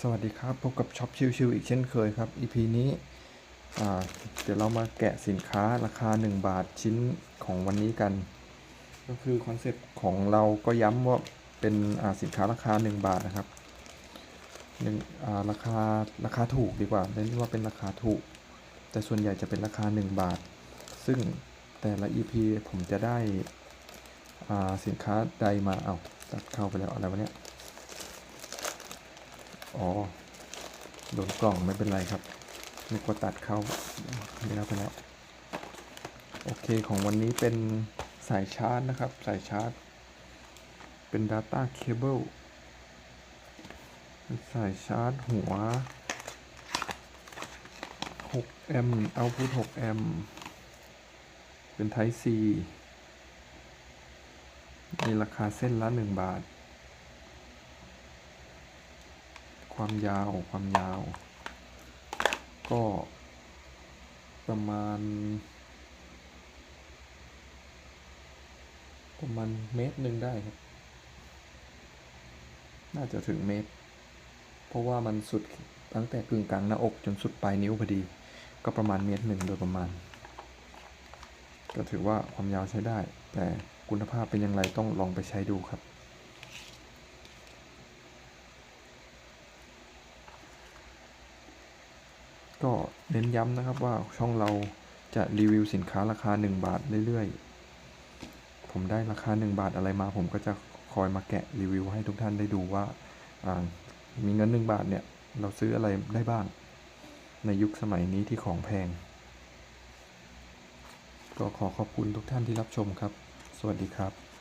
สวัสดีครับ พบกับช็อปชิวๆอีกเช่นเคยครับ EP นี้เดี๋ยวเรามาแกะสินค้าราคา 1 บาทชิ้นของวันนี้กัน ก็คือคอนเซ็ปต์ของเราก็ย้ำว่าเป็นสินค้าราคา 1 บาทนะครับหนึ่งาราคาราคาถูกดีกว่าเรียกว่าเป็นราคาถูก แต่ส่วนใหญ่จะเป็นราคา 1 บาท ซึ่งแต่ละ EP ผมจะได้สินค้าใดมาเอาตัดเข้าไปแล้วอะไรวะเนี่ย อ๋อ โดนกล่องไม่เป็นไรครับนึกว่าตัดเข้าไม่แล้วไปแล้ว โอเคของวันนี้เป็นสายชาร์จนะครับ สายชาร์จ เป็น Data Cable เป็นสายชาร์จหัว6แอมป์ Output 6แอมป์เป็น Type C ในราคาเส้นละ 1 บาท ความยาวความยาว ก็ประมาณ ประมาณเมตรหนึ่งได้ครับ น่าจะถึงเมตร เพราะว่ามันสุดตั้งแต่กึ่งกลางหน้าอกจนสุดปลายนิ้วพอดี ก็ประมาณเมตรหนึ่งโดยประมาณ ก็ถือว่าความยาวใช้ได้ แต่คุณภาพเป็นอย่างไรต้องลองไปใช้ดูครับ ก็เน้นย้ำนะครับว่าช่องเราจะรีวิวสินค้าราคา 1 บาทเรื่อยๆ ผมได้ราคา 1 บาทอะไรมา ผมก็จะคอยมาแกะรีวิวให้ทุกท่านได้ดูว่าามีเงิน 1 บาทเนี่ยเราซื้ออะไรได้บ้าง ในยุคสมัยนี้ที่ของแพง ก็ขอขอบคุณทุกท่านที่รับชมครับ สวัสดีครับ